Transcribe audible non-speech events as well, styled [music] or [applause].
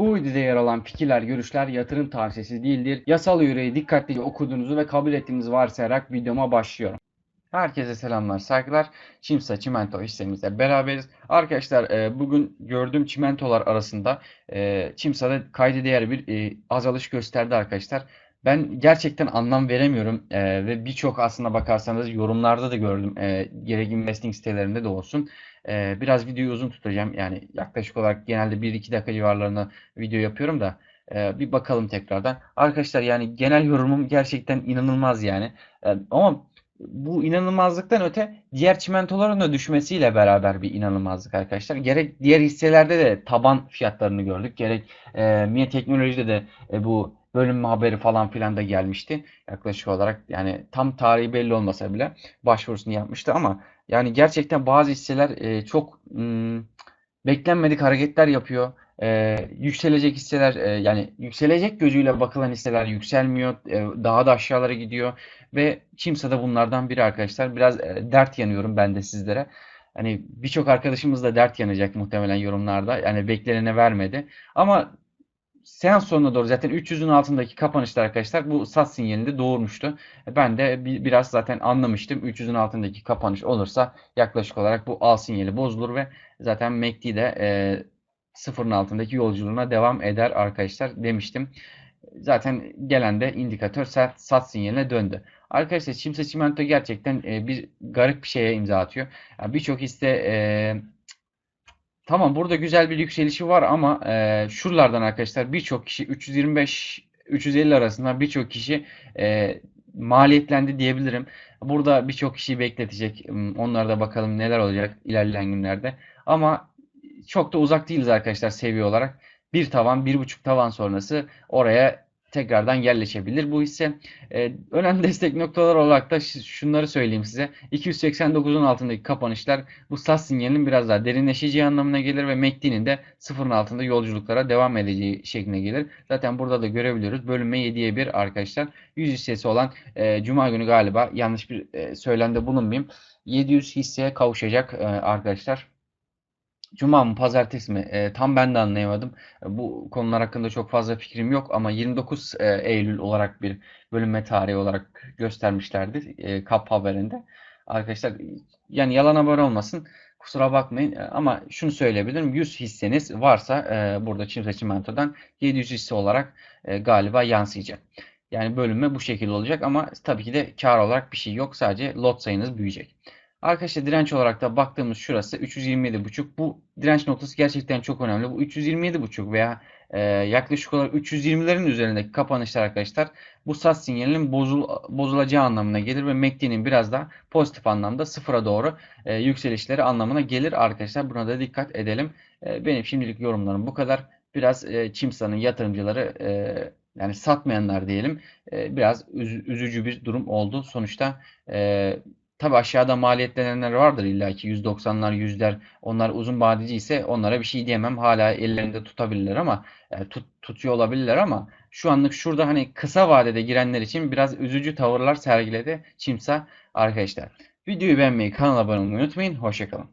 Bu videoda yer alan fikirler, görüşler yatırım tavsiyesi değildir. Yasal yüreği dikkatlice okuduğunuzu ve kabul ettiğinizi varsayarak videoma başlıyorum. Herkese selamlar, saygılar. Çimsa Çimento hissemizle beraberiz. Arkadaşlar e, bugün gördüğüm çimentolar arasında e, Çimsa'da kayda değer bir e, azalış gösterdi arkadaşlar. Ben gerçekten anlam veremiyorum e, ve birçok aslında bakarsanız yorumlarda da gördüm. E, gerek investing sitelerinde de olsun. E, biraz videoyu uzun tutacağım. Yani yaklaşık olarak genelde 1-2 dakika civarlarında video yapıyorum da e, bir bakalım tekrardan. Arkadaşlar yani genel yorumum gerçekten inanılmaz yani. E, ama bu inanılmazlıktan öte diğer çimentoların da düşmesiyle beraber bir inanılmazlık arkadaşlar. Gerek diğer hisselerde de taban fiyatlarını gördük. Gerek e, MİA Teknoloji'de de e, bu bölünme haberi falan filan da gelmişti. Yaklaşık olarak yani tam tarihi belli olmasa bile başvurusunu yapmıştı ama yani gerçekten bazı hisseler e, çok hmm, beklenmedik hareketler yapıyor. E, yükselecek hisseler e, yani yükselecek gözüyle bakılan hisseler yükselmiyor. E, daha da aşağılara gidiyor. Ve Çimsa da bunlardan biri arkadaşlar. Biraz e, dert yanıyorum ben de sizlere. Hani birçok arkadaşımız da dert yanacak muhtemelen yorumlarda. Yani beklenene vermedi. Ama seans sonuna doğru zaten 300'ün altındaki kapanışlar arkadaşlar bu sat sinyalini de doğurmuştu. Ben de bir, biraz zaten anlamıştım. 300'ün altındaki kapanış olursa yaklaşık olarak bu al sinyali bozulur ve zaten MACD de e, sıfırın altındaki yolculuğuna devam eder arkadaşlar demiştim. Zaten gelen de indikatör sat, sat sinyaline döndü. Arkadaşlar Çimsa Çimento gerçekten e, bir garip bir şeye imza atıyor. Yani Birçok hisse e, tamam burada güzel bir yükselişi var ama e, şuralardan arkadaşlar birçok kişi 325 350 arasında birçok kişi e, maliyetlendi diyebilirim. Burada birçok kişiyi bekletecek. Hmm, Onlara da bakalım neler olacak ilerleyen günlerde. Ama çok da uzak değiliz arkadaşlar seviye olarak. Bir tavan, bir buçuk tavan sonrası oraya tekrardan yerleşebilir bu hisse. Ee, önemli [laughs] destek noktalar olarak da şunları söyleyeyim size. 289'un altındaki kapanışlar bu sat sinyalinin biraz daha derinleşeceği anlamına gelir ve MACD'nin de sıfırın altında yolculuklara devam edeceği şekline gelir. Zaten burada da görebiliyoruz. Bölünme 7'ye 1 arkadaşlar. 100 hissesi olan e, Cuma günü galiba yanlış bir e, söylemde bulunmayayım. 700 hisseye kavuşacak e, arkadaşlar. Cuma mı pazartesi mi? E, tam ben de anlayamadım. E, bu konular hakkında çok fazla fikrim yok ama 29 e, Eylül olarak bir bölünme tarihi olarak göstermişlerdi e, KAP haberinde. Arkadaşlar yani yalan haber olmasın. Kusura bakmayın E, ama şunu söyleyebilirim. 100 hisseniz varsa e, burada Çimsa Çimento'dan 700 hisse olarak e, galiba yansıyacak. Yani bölünme bu şekilde olacak ama tabii ki de kar olarak bir şey yok. Sadece lot sayınız büyüyecek. Arkadaşlar direnç olarak da baktığımız şurası 327.5. Bu direnç noktası gerçekten çok önemli. Bu 327.5 veya e, yaklaşık olarak 320'lerin üzerindeki kapanışlar arkadaşlar bu sat sinyalinin bozul, bozulacağı anlamına gelir ve MACD'nin biraz daha pozitif anlamda sıfıra doğru e, yükselişleri anlamına gelir arkadaşlar. Buna da dikkat edelim. E, benim şimdilik yorumlarım bu kadar. Biraz e, Çimsa'nın yatırımcıları e, yani satmayanlar diyelim e, biraz üz- üzücü bir durum oldu. Sonuçta e, Tabii aşağıda maliyetlenenler vardır illa ki 190'lar, yüzler. Onlar uzun vadeci ise onlara bir şey diyemem. Hala ellerinde tutabilirler ama e, tut, tutuyor olabilirler ama şu anlık şurada hani kısa vadede girenler için biraz üzücü tavırlar sergiledi Çimsa arkadaşlar. Videoyu beğenmeyi, kanala abone olmayı unutmayın. Hoşçakalın.